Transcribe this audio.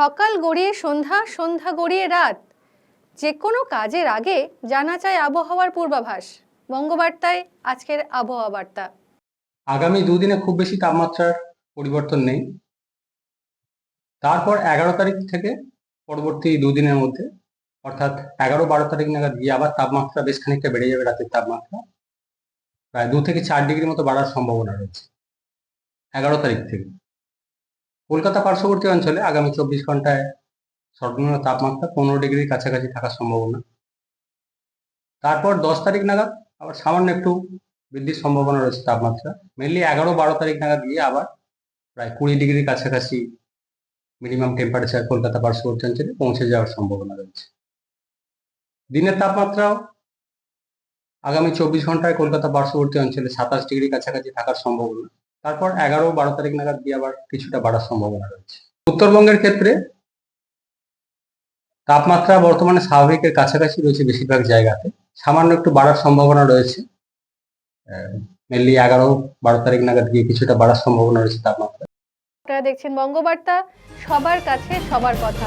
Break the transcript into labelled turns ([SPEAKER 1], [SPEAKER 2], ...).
[SPEAKER 1] সকাল গড়িয়ে সন্ধ্যা সন্ধ্যা গড়িয়ে রাত। যে কোনো কাজের আগে জানা চায় আবহাওয়ার পূর্বাভাস। বঙ্গবার্তায় আজকের আবহাওয়া বার্তা।
[SPEAKER 2] আগামী দুদিনে খুব বেশি তাপমাত্রার পরিবর্তন নেই। তারপর এগারো তারিখ থেকে পরবর্তী দুদিনের মধ্যে, অর্থাৎ এগারো বারো তারিখ নাগাদ গিয়ে আবার তাপমাত্রা বেশ খানিকটা বেড়ে যাবে রাতের তাপমাত্রা। প্রায় দু থেকে চার ডিগ্রি মতো বাড়ার সম্ভাবনা রয়েছে। এগারো তারিখ থেকে। কলকাতা পার্শ্ববর্তী অঞ্চলে আগামী চব্বিশ ঘন্টায় সর্বনিম্ন তাপমাত্রা পনেরো ডিগ্রির কাছাকাছি থাকার সম্ভাবনা। তারপর দশ তারিখ নাগাদ আবার সামান্য একটু বৃদ্ধির সম্ভাবনা রয়েছে তাপমাত্রা। মেনলি এগারো বারো তারিখ নাগাদ গিয়ে আবার প্রায় কুড়ি ডিগ্রির কাছাকাছি মিনিমাম টেম্পারেচার কলকাতা পার্শ্ববর্তী অঞ্চলে পৌঁছে যাওয়ার সম্ভাবনা রয়েছে। দিনের তাপমাত্রাও আগামী চব্বিশ ঘন্টায় কলকাতা পার্শ্ববর্তী অঞ্চলে সাতাশ ডিগ্রি কাছাকাছি থাকার সম্ভাবনা। তারপর এগারো বারো তারিখ নাগাদ দিয়ে আবার কিছুটা বাড়ার সম্ভাবনা রয়েছে। উত্তরবঙ্গের ক্ষেত্রে তাপমাত্রা বর্তমানে স্বাভাবিকের কাছাকাছি রয়েছে বেশিরভাগ জায়গাতে। সামান্য একটু বাড়ার সম্ভাবনা রয়েছে। মেনলি এগারো বারো তারিখ নাগাদ গিয়ে কিছুটা বাড়ার সম্ভাবনা রয়েছে তাপমাত্রা
[SPEAKER 1] আপনারা দেখছেন বঙ্গবার্তা, সবার কাছে সবার কথা।